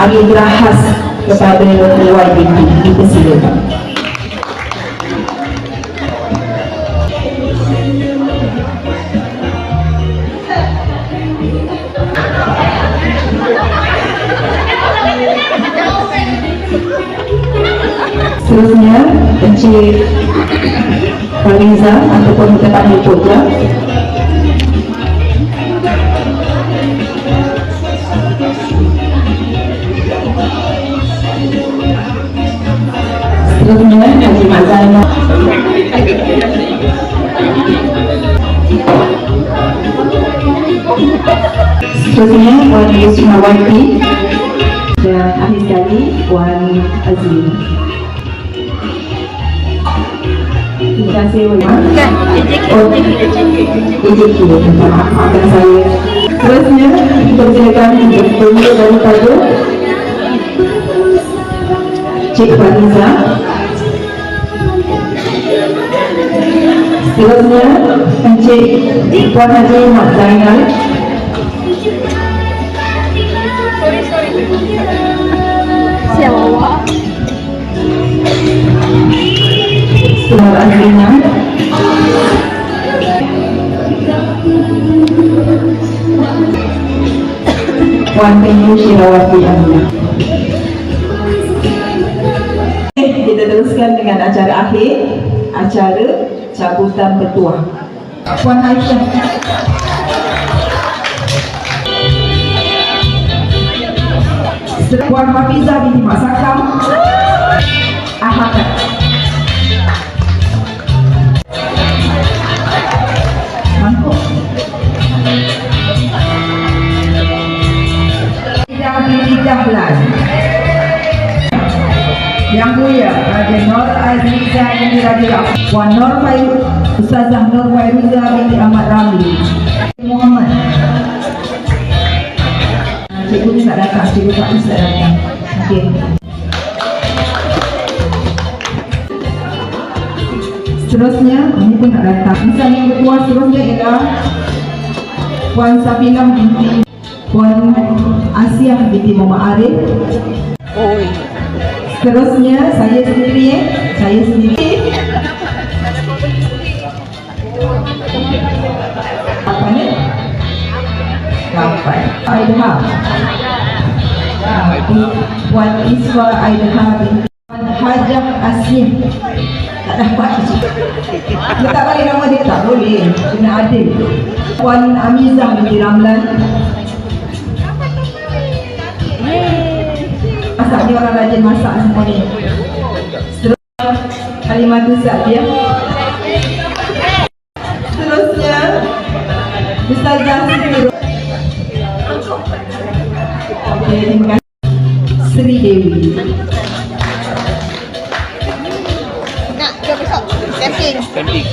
anugerah khas kepada YDP. Dipersilakan. Seterusnya, Encik Fariza ataupun kita panggil Putra. Seterusnya, Puan Yusma Wati. Dan akhir sekali, Puan Azmi. Terima kasih banyak. Oh, AJK. AJK, maafkan saya. Seterusnya, kita silakan untuk bertemu daripada Cik Fariza. Seterusnya, Encik Puan Haji Mak Zainal. Siapa awak? Puan Azrina. Puan Penyu Syirawati Aminah. Kita teruskan dengan acara akhir, acara cabutan petua. Puan Aisyah. Puan Hafizah binti Mak Sakam. Ahmad. Mangkuk. Tidak, tidak, Nur Aziza ini Raja Puan Nur Faiz Ustazah Nur Fairuza binti Ahmad Ramli Muhammad Cikgu ni tak datang, cikgu tak datang Okey Seterusnya, ini pun tak datang Misalnya yang kedua seterusnya ialah Puan Safinah binti Puan Asiah binti Muhammad Arif Oi. Seterusnya saya sendiri eh, saya sendiri. Apa ni? Lapan. Aidha. Ah, Puan Iswa binti Puan Hajah Asim. Tak dapat. Letak balik nama dia tak boleh. Kena adil. Puan Amizah binti Ramlan. Masak dia orang rajin masak semua ni. Seterusnya Halimatu Sa'diyah. Seterusnya Ustazah Sri Okey, terima kasih. Sri Dewi. Nak ke besok? Camping. Cantik.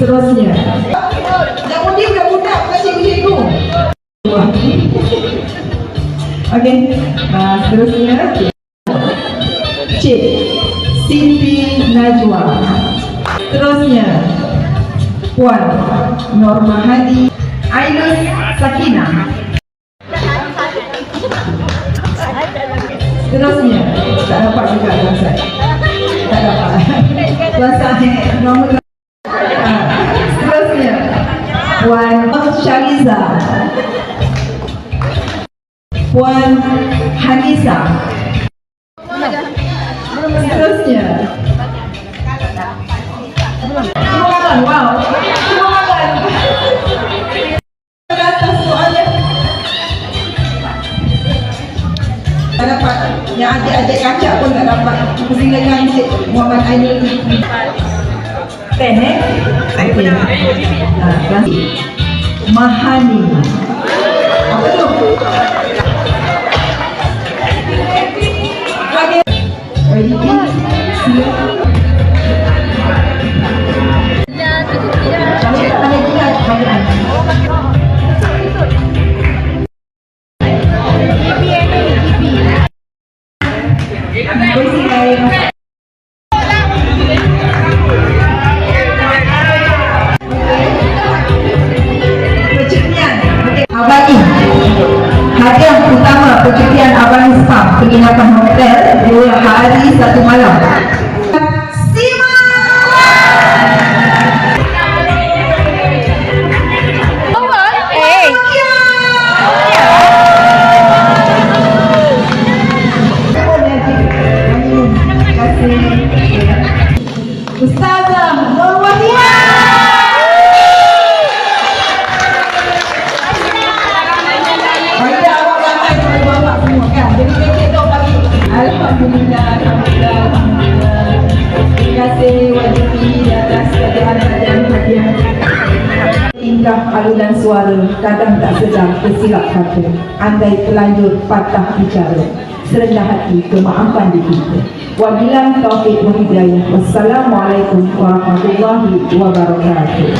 Seterusnya. Yang undi budak-budak bukan cikgu-cikgu. Wah. Okey. Nah, seterusnya. Cik Siti Najwa. Seterusnya. Puan Norma Hadi Ainus Sakinah. Seterusnya, tak dapat juga tuan saya. Tak dapat. Tuan saya nombor Ah, Seterusnya, Puan Syariza. Puan Hanisa. Seterusnya. Makan, wow. Yang adik-adik kacak pun tak dapat. Persilakan Encik Muhammad Ainul. Pene? Okay. Uh, Mahalin. Ano? Okay. Ready? See Gracias. Alunan suara kadang tak sedang kesilap kata andai terlanjur patah bicara serendah hati kemaafan di kita wabilah taufik wa hidayah wassalamualaikum warahmatullahi wabarakatuh